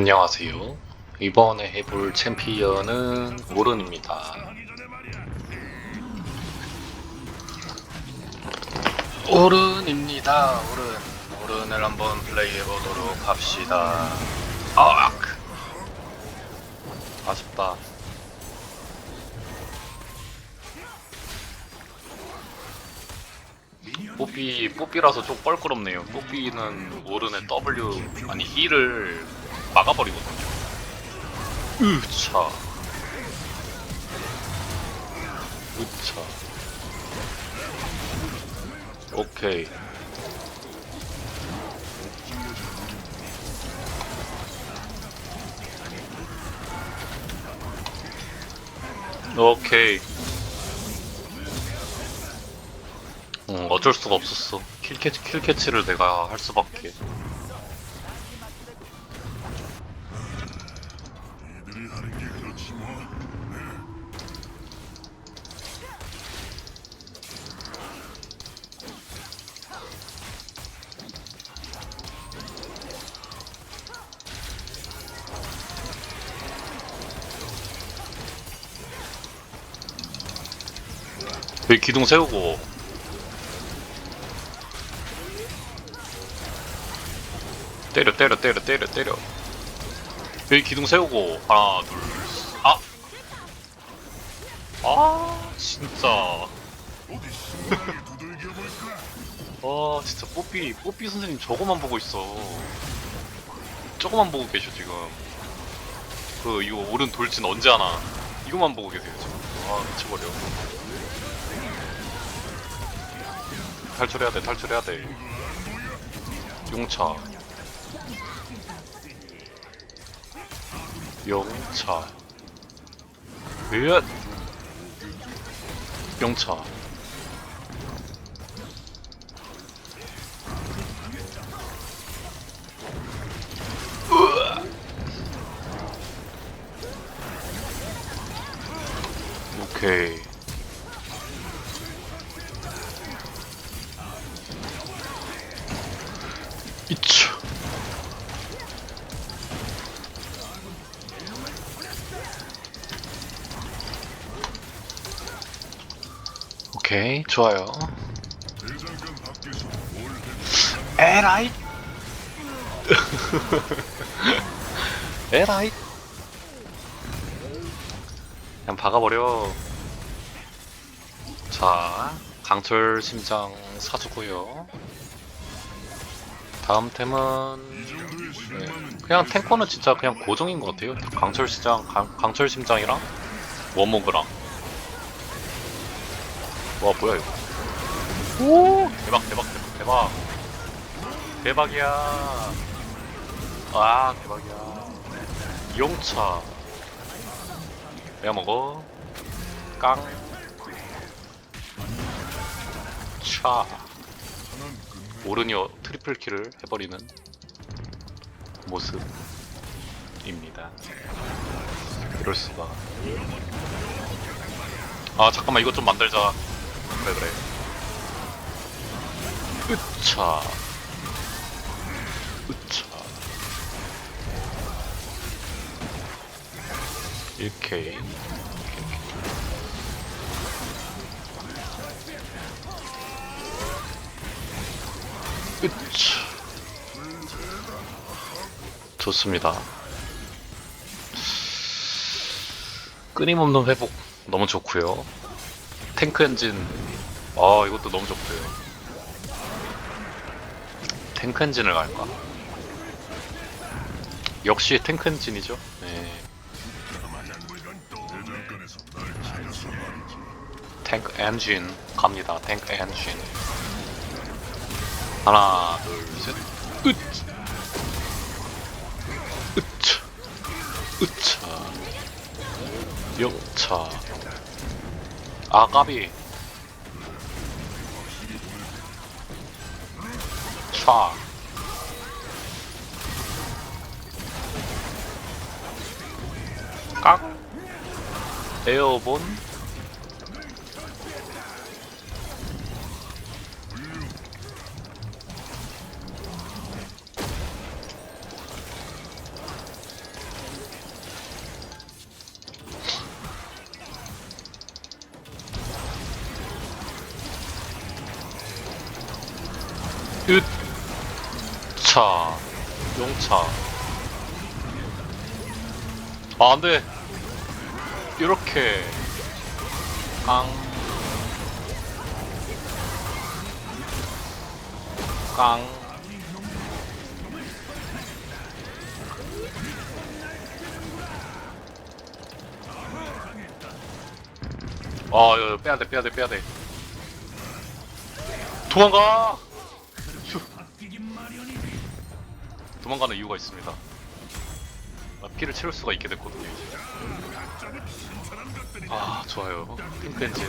안녕하세요. 이번에 해볼 챔피언은 오른입니다. 오른입니다. 오른. 오른을 한번 플레이해 보도록 합시다. 아! 아쉽다. 뽀삐, 뽀삐라서 좀 뻘끄럽네요. 뽀삐는 오른의 W, 아니 E를 막아버리거든요. 으차. 으차. 오케이. 오케이. 응, 어쩔 수가 없었어. 킬캐치, 킬캐치를 내가 할 수밖에. 기 기둥 세우고. 때려, 때려, 때려, 때려, 때려. 여기 기둥 세우고. 하나, 둘, 셋. 아! 아, 진짜. 와 진짜 뽀삐 뽀삐 선생님 저거만 보고 있어 저거만 보고 계셔 지금 그 이거 오른 돌진 언제 하나 이거만 보고 계세요 지금 아 미쳐버려 탈출해야 돼 탈출해야 돼. 용차. 용차. 으앗! 용차. 오케이. 오케이, 좋아요. 에라이. 에라이. 그냥 박아버려. 자, 강철 심장 사주고요. 다음 템은 네, 그냥 탱커는 진짜 그냥 고정인 것 같아요. 강철 시장, 강, 강철 심장이랑 워모그랑. 와 뭐야 이거? 오 대박 대박 대박 대박 대박이야. 아 대박이야. 용차. 내가 먹어. 깡. 차. 하나는 끝내. 오르니어 트리플 킬을 해버리는 모습입니다. 이럴 수가. 아 잠깐만 이것 좀 만들자. 그래 그래. 으차. 으차. 이렇게. 으차. 좋습니다. 끊임없는 회복 너무 좋고요. 탱크 엔진 아 이것도 너무 좋고요. 탱크 엔진을 갈까? 역시 탱크 엔진이죠. 네. 탱크 엔진 갑니다. 탱크 엔진 하나 둘 셋. 으 으차 으차 역차 아 까비. 차. 깍! 에어본 으차 용차 아 안돼 이렇게 깡 깡. 아, 야, 야, 빼야돼, 빼야돼, 빼야돼. 도망가! 도망가는 이유가 있습니다. 나 피를 채울 수가 있게 됐거든요, 이제. 아, 좋아요. 핑크 엔진.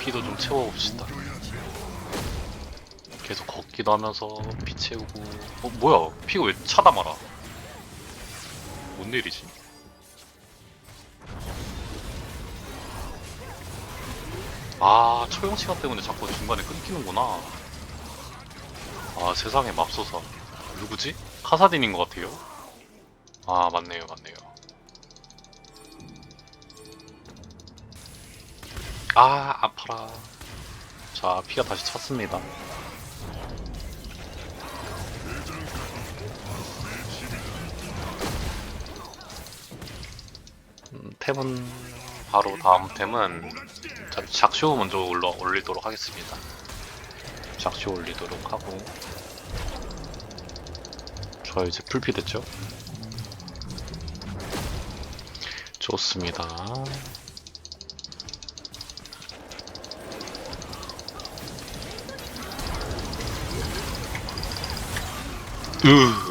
피도 좀 채워봅시다. 계속 걷기도 하면서 피 채우고. 어, 뭐야? 피가 왜 차다 말아? 뭔 일이지? 아, 처형 시간 때문에 자꾸 중간에 끊기는구나. 아, 세상에 맙소사. 누구지? 카사딘인 것 같아요. 아, 맞네요, 맞네요. 아, 아파라. 자, 피가 다시 찼습니다. 음, 템은 바로 다음 템은 자, 작쇼 먼저 올라 올리도록 하겠습니다. 작쇼 올리도록 하고 저 이제 풀피 됐죠? 좋습니다. 으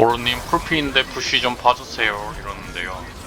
보르님 풀피인데 부시 좀 봐주세요 이러는데요.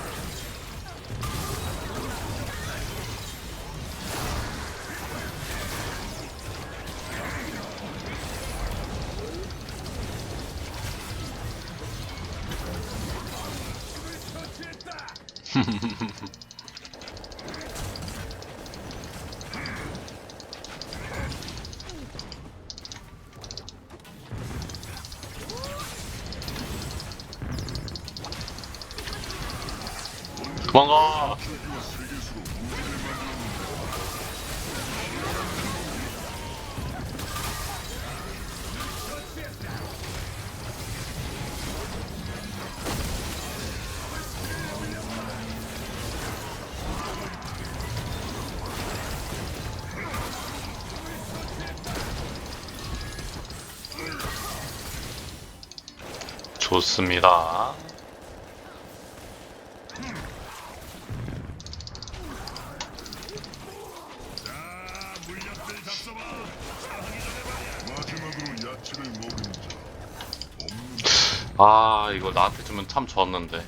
도망가. 좋습니다. 이거 나한테 주면 참 좋았는데.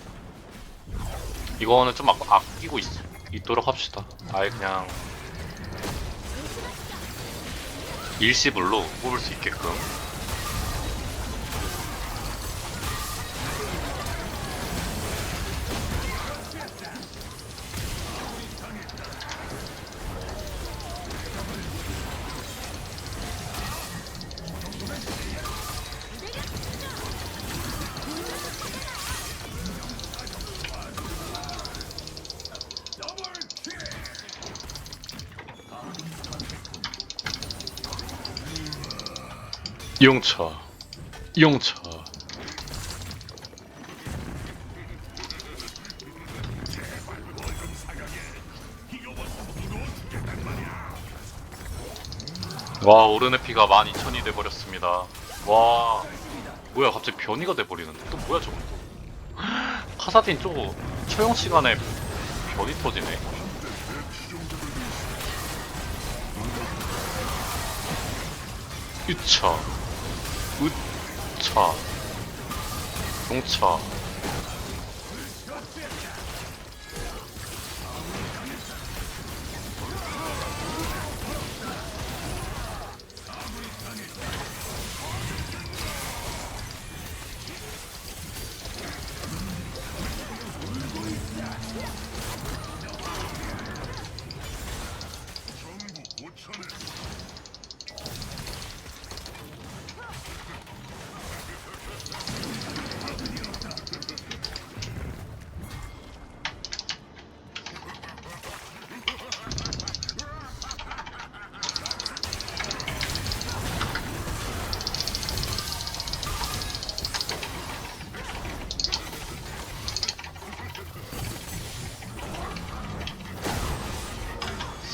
이거는 좀 아, 아끼고 있, 있도록 합시다. 아예 그냥 일시불로 뽑을 수 있게끔 용차 용차 와 오르네 피가 12,000이 돼버렸습니다. 와. 뭐야 갑자기 변이가 돼버리는데. 또 뭐야 저건 또. 카사딘 쪼 처형 시간에 변이 터지네. 으차 으차 용차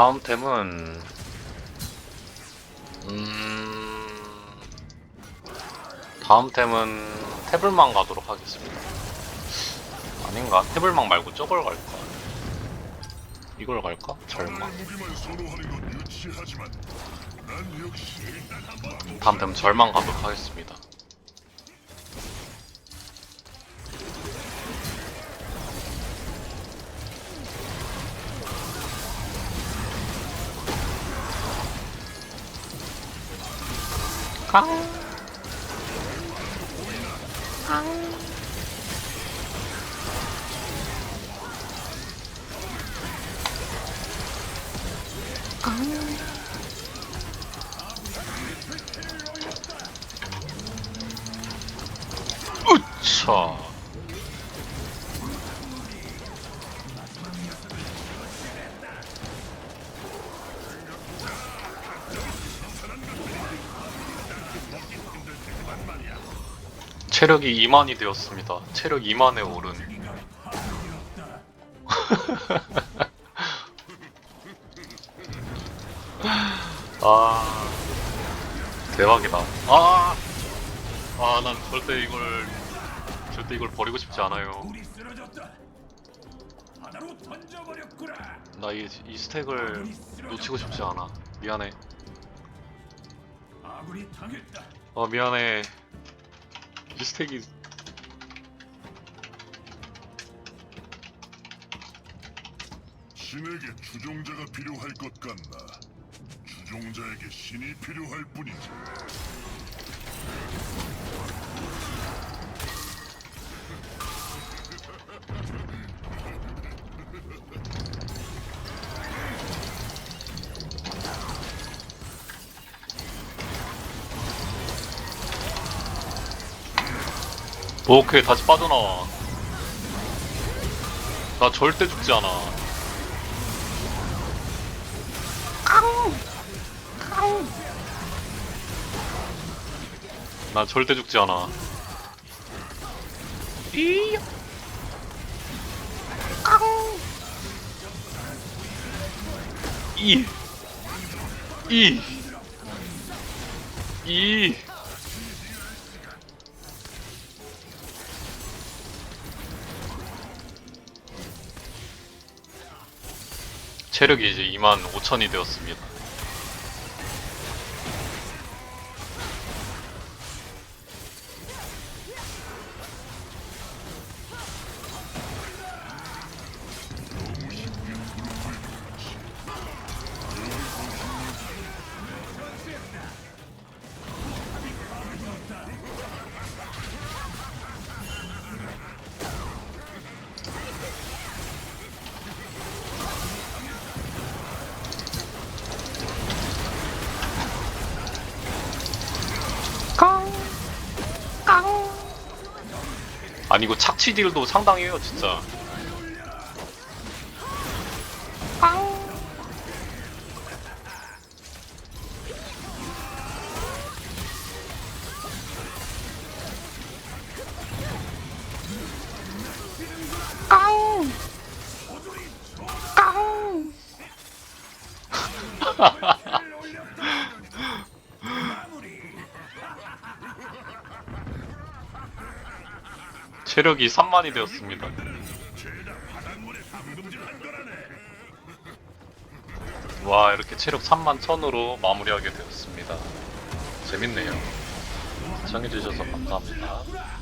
다음 템은 음 다음 템은 태블망 가도록 하겠습니다. 아닌가? 태블망 말고 저걸 갈까? 이걸 갈까? 절망. 다음 템 절망 가도록 하겠습니다. 으차. 체력이 2만이 되었습니다. 체력 2만에 오른. 아 대박이다. 아, 아, 난 절대 이걸 절대 이걸 버리고 싶지 않아요. 우리 쓰러졌다. 바다로 던져버렸구나. 나이 이 스택을 놓치고 싶지 않아. 미안해. 어 미안해. 이 스택이 신에게 주종자가 필요할 것 같나? 주종자에게 신이 필요할 뿐이지. 오케이 다시 빠져나와. 나 절대 죽지 않아. 나 절대 죽지 않아. 이. 이. 이. 체력이 이제 2만 5천이 되었습니다. 아니 이거 착취 딜도 상당해요 진짜. 체력이 3만이 되었습니다. 와 이렇게 체력 3만 1000으로 마무리하게 되었습니다. 재밌네요. 시청해주셔서 감사합니다.